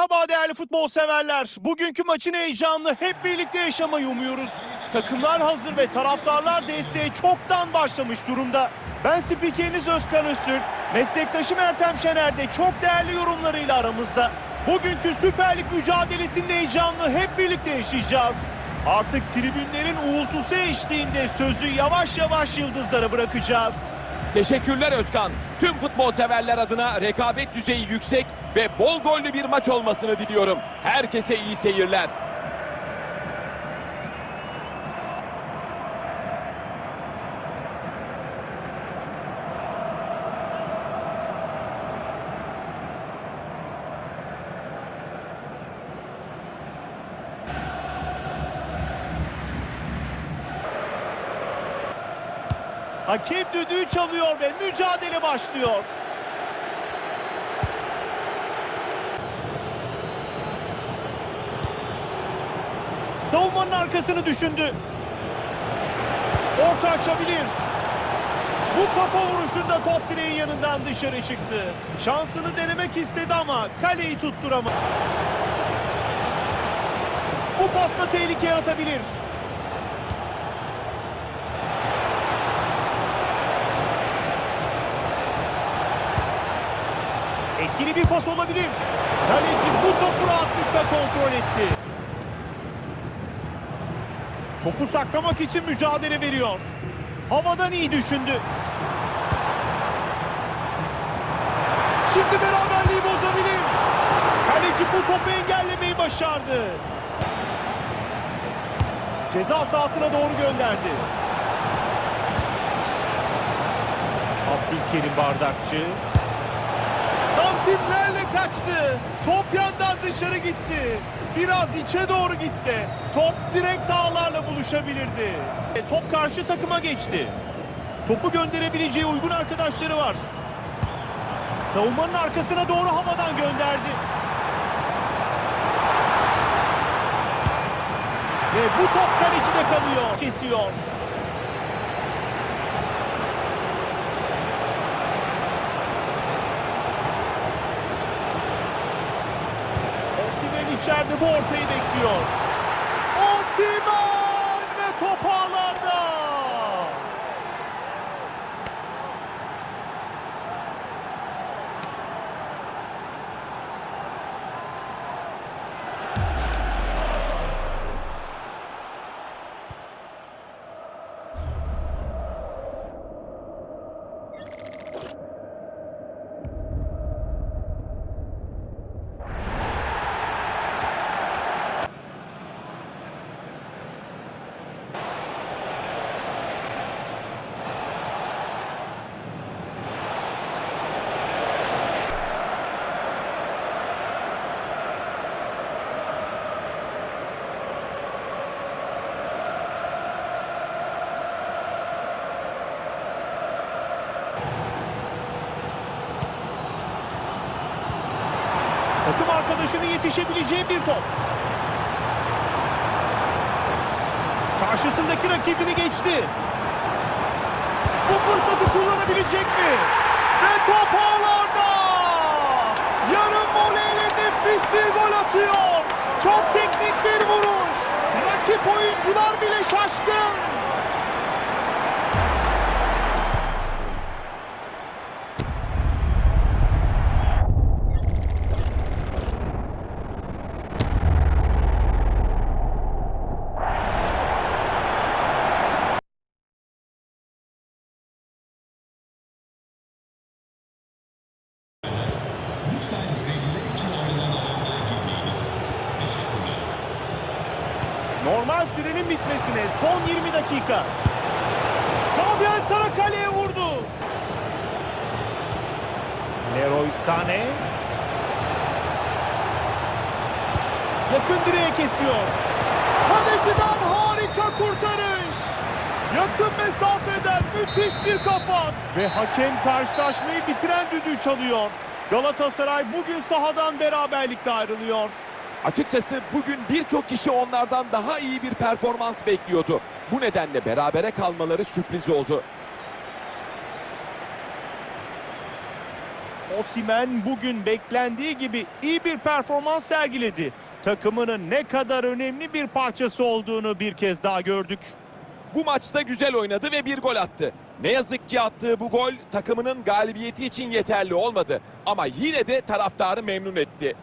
Merhaba değerli futbol severler. Bugünkü maçın heyecanını hep birlikte yaşamayı umuyoruz. Takımlar hazır ve taraftarlar desteğe çoktan başlamış durumda. Ben spikeriniz Özkan Öztürk, meslektaşım Ertem Şener de çok değerli yorumlarıyla aramızda. Bugünkü Süper Lig mücadelesinin heyecanını hep birlikte yaşayacağız. Artık tribünlerin uğultusu eşliğinde sözü yavaş yavaş yıldızlara bırakacağız. Teşekkürler Özkan. Tüm futbol severler adına rekabet düzeyi yüksek ve bol gollü bir maç olmasını diliyorum. Herkese iyi seyirler. Hakem düdüğü çalıyor ve mücadele başlıyor. Savunmanın arkasını düşündü. Orta açabilir. Bu kafa vuruşunda top direğin yanından dışarı çıktı. Şansını denemek istedi ama kaleyi tutturamadı. Bu pasla tehlike yaratabilir. Etkili bir pas olabilir. Kaleci bu topu rahatlıkla kontrol etti. Topu saklamak için mücadele veriyor. Havadan iyi düşündü. Şimdi beraberliği bozabilir. Kaleci bu topu engellemeyi başardı. Ceza sahasına doğru gönderdi. Abdülkerim Bardakçı. Santimlerle kaçtı. Top yandan dışarı gitti. Biraz içe doğru gitse top direkt ağlarla buluşabilirdi. E, Top karşı takıma geçti. Topu gönderebileceği uygun arkadaşları var. Savunmanın arkasına doğru havadan gönderdi. Ve bu top kalecide kalıyor. Kesiyor. Osimhen içeride bu ortayı bekliyor. Osimhen ve top ağlarda. Takım arkadaşının yetişebileceği bir top. Karşısındaki rakibini geçti. Bu fırsatı kullanabilecek mi? Ve top ağlarda! Yarım voleyle nefis bir gol atıyor. Çok teknik bir vuruş. Rakip oyuncular bile şaşkın. Normal sürenin bitmesine son 20 dakika. Gabriel Sara kaleye vurdu. Leroy Sané. Yakın direğe kesiyor. Kaleciden harika kurtarış. Yakın mesafeden müthiş bir kafa. Ve hakem karşılaşmayı bitiren düdüğü çalıyor. Galatasaray bugün sahadan beraberlikle ayrılıyor. Açıkçası bugün birçok kişi onlardan daha iyi bir performans bekliyordu. Bu nedenle berabere kalmaları sürpriz oldu. Osimen bugün beklendiği gibi iyi bir performans sergiledi. Takımının ne kadar önemli bir parçası olduğunu bir kez daha gördük. Bu maçta güzel oynadı ve bir gol attı. Ne yazık ki attığı bu gol takımının galibiyeti için yeterli olmadı. Ama yine de taraftarı memnun etti.